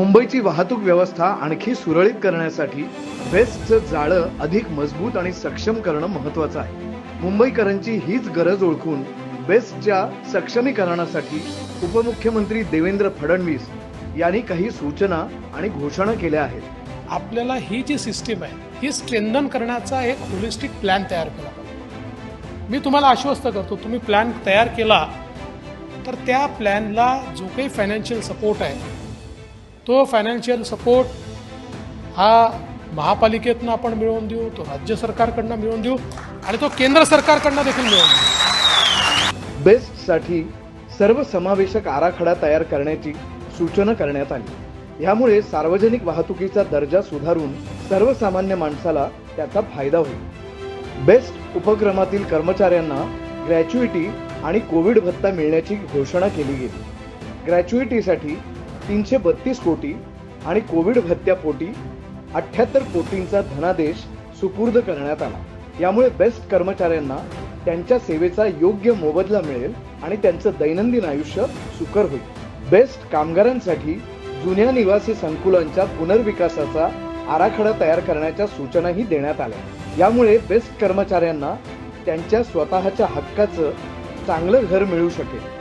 मुंबईची वाहतूक व्यवस्था आणखी सुरळीत करण्यासाठी बेस्टचं जाळं अधिक मजबूत आणि सक्षम करणं महत्वाचं आहे. मुंबईकरांची हीच गरज ओळखून बेस्टच्या सक्षमीकरणासाठी उपमुख्यमंत्री देवेंद्र फडणवीस यांनी काही सूचना आणि घोषणा केल्या आहेत. आपल्याला ही जी सिस्टीम आहे ही स्ट्रेंथन करण्याचा एक होलिस्टिक प्लॅन तयार केला. मी तुम्हाला आश्वस्त करतो तुम्ही प्लॅन तयार केला तर त्या प्लॅनला जो काही फायनान्शियल सपोर्ट आहे तो फायनान्शियल सपोर्ट हा महापालिकेतनं आपण मिळवून देऊ तो राज्य सरकारकडनं मिळवून देऊ आणि तो केंद्र सरकारकडनं देखील मिळवून देऊ. बेस्टसाठी सर्व समावेशक आराखडा तयार करण्याची सूचना करण्यात आली. यामुळे सार्वजनिक वाहतुकीचा दर्जा सुधारून सर्वसामान्य माणसाला त्याचा फायदा होईल. बेस्ट उपक्रमातील कर्मचाऱ्यांना ग्रॅच्युइटी आणि कोविड भत्ता मिळण्याची घोषणा केली गेली. ग्रॅच्युइटीसाठी तीनशे बत्तीस कोटी आणि कोविड भत्त्यापोटी अठ्याहत्तर कोटींचा धनादेश सुपूर्द करण्यात आला. यामुळे बेस्ट कर्मचाऱ्यांना त्यांच्या सेवेचा योग्य मोबदला मिळेल आणि त्यांचं दैनंदिन आयुष्य सुकर होईल. बेस्ट कामगारांसाठी जुन्या निवासी संकुलांच्या पुनर्विकासाचा आराखडा तयार करण्याच्या सूचनाही देण्यात आल्या. यामुळे बेस्ट कर्मचाऱ्यांना त्यांच्या स्वतःच्या हक्काचं चांगलं घर मिळू शकेल.